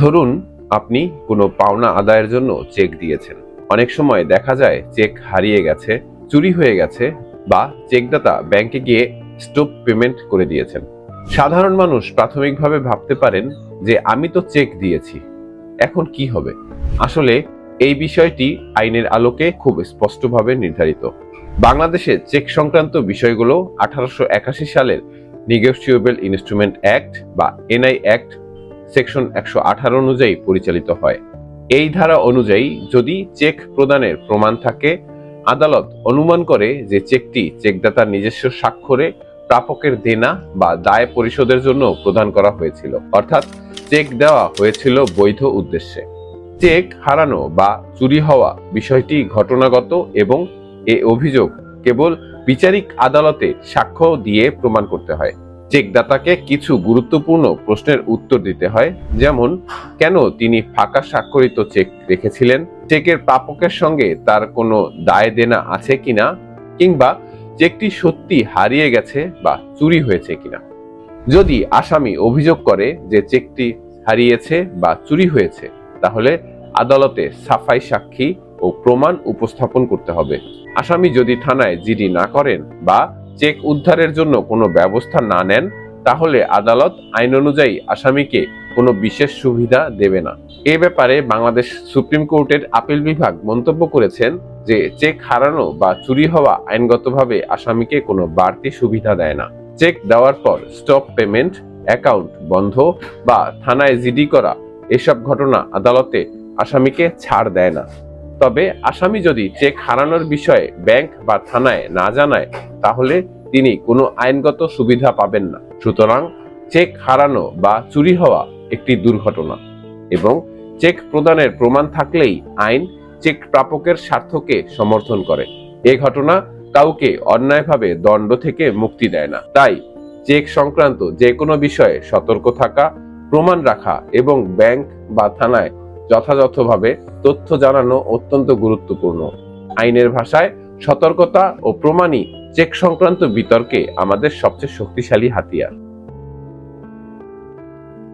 ধরুন, আপনি কোনো পাওনা আদায়ের জন্য চেক দিয়েছেন। অনেক সময় দেখা যায় চেক হারিয়ে গেছে, চুরি হয়ে গেছে বা চেকদাতা ব্যাংকে গিয়ে স্টপ পেমেন্ট করে দিয়েছেন। সাধারণ মানুষ প্রাথমিকভাবে ভাবতে পারেন যে, আমি তো চেক দিয়েছি, এখন কি হবে? আসলে, এই বিষয়টি আইনের আলোকে খুব স্পষ্টভাবে নির্ধারিত। বাংলাদেশে চেক সংক্রান্ত বিষয়গুলো আঠারোশো একাশি সালের নিগোসিয়েবল ইনস্ট্রুমেন্ট অ্যাক্ট বা এনআই অ্যাক্ট সেকশন একশো আঠারো অনুযায়ী পরিচালিত হয়। এই ধারা অনুযায়ী যদি চেক প্রদানের প্রমাণ থাকে, আদালত অনুমান করে যে চেকটি চেকদাতার নিজস্ব স্বাক্ষরে প্রাপকের দেনা বা দায় পরিশোধের জন্য প্রদান করা হয়েছিল, অর্থাৎ চেক দেওয়া হয়েছিল বৈধ উদ্দেশ্যে। চেক হারানো বা চুরি হওয়া বিষয়টি ঘটনাগত এবং এ অভিযোগ কেবল বিচারিক আদালতে সাক্ষ্য দিয়ে প্রমাণ করতে হয়। চেকদাতাকে কিছু গুরুত্বপূর্ণ প্রশ্নের উত্তর দিতে হয়, যেমন, কেন তিনি ফাঁকা স্বাক্ষরিত চেক রেখেছিলেন? চেকের প্রাপকের সঙ্গে তার কোনো দায় দেনা আছে কিনা? কিংবা, চেকটি সত্যি হারিয়ে গেছে বা চুরি হয়েছে কিনা? যদি আসামি অভিযোগ করে যে চেকটি হারিয়েছে বা চুরি হয়েছে, তাহলে আদালতে সাফাই সাক্ষী ও প্রমাণ উপস্থাপন করতে হবে। আসামি যদি থানায় জিডি না করেন বা চেক উদ্ধারের জন্য কোনো ব্যবস্থা না নেন, তাহলে আদালত আইন অনুযায়ী আসামিকে কোনো বিশেষ সুবিধা দেবে না। এ ব্যাপারে বাংলাদেশ সুপ্রিম কোর্টের আপিল বিভাগ মন্তব্য করেছেন যে চেক হারানো বা চুরি হওয়া আইনগতভাবে আসামিকে কোনো বাড়তি সুবিধা দেয় না। চেক দেওয়ার পর স্টপ পেমেন্ট, অ্যাকাউন্ট বন্ধ বা থানায় জিডি করা, এসব ঘটনা আদালতে আসামিকে ছাড় দেয় না। তবে আসামি যদি চেক হারানোর বিষয়ে ব্যাংক বা থানায় না জানায়, তাহলে তিনি কোনো আইনগত সুবিধা পাবেন না। সুতরাং চেক হারানো বা চুরি হওয়া একটি দুর্ঘটনা এবং চেক প্রদানের প্রমাণ থাকলেই আইন চেক প্রাপকের স্বার্থকে সমর্থন করে। এ ঘটনা কাউকে অন্যায়ভাবে দণ্ড থেকে মুক্তি দেয় না। তাই চেক সংক্রান্ত যে কোনো বিষয়ে সতর্ক থাকা, প্রমাণ রাখা এবং ব্যাংক বা থানায় যথাযথভাবে তথ্য জানানো অত্যন্ত গুরুত্বপূর্ণ। আইনের ভাষায় সতর্কতা ও প্রমাণই চেক সংক্রান্ত বিতর্কে আমাদের সবচেয়ে শক্তিশালী হাতিয়ার।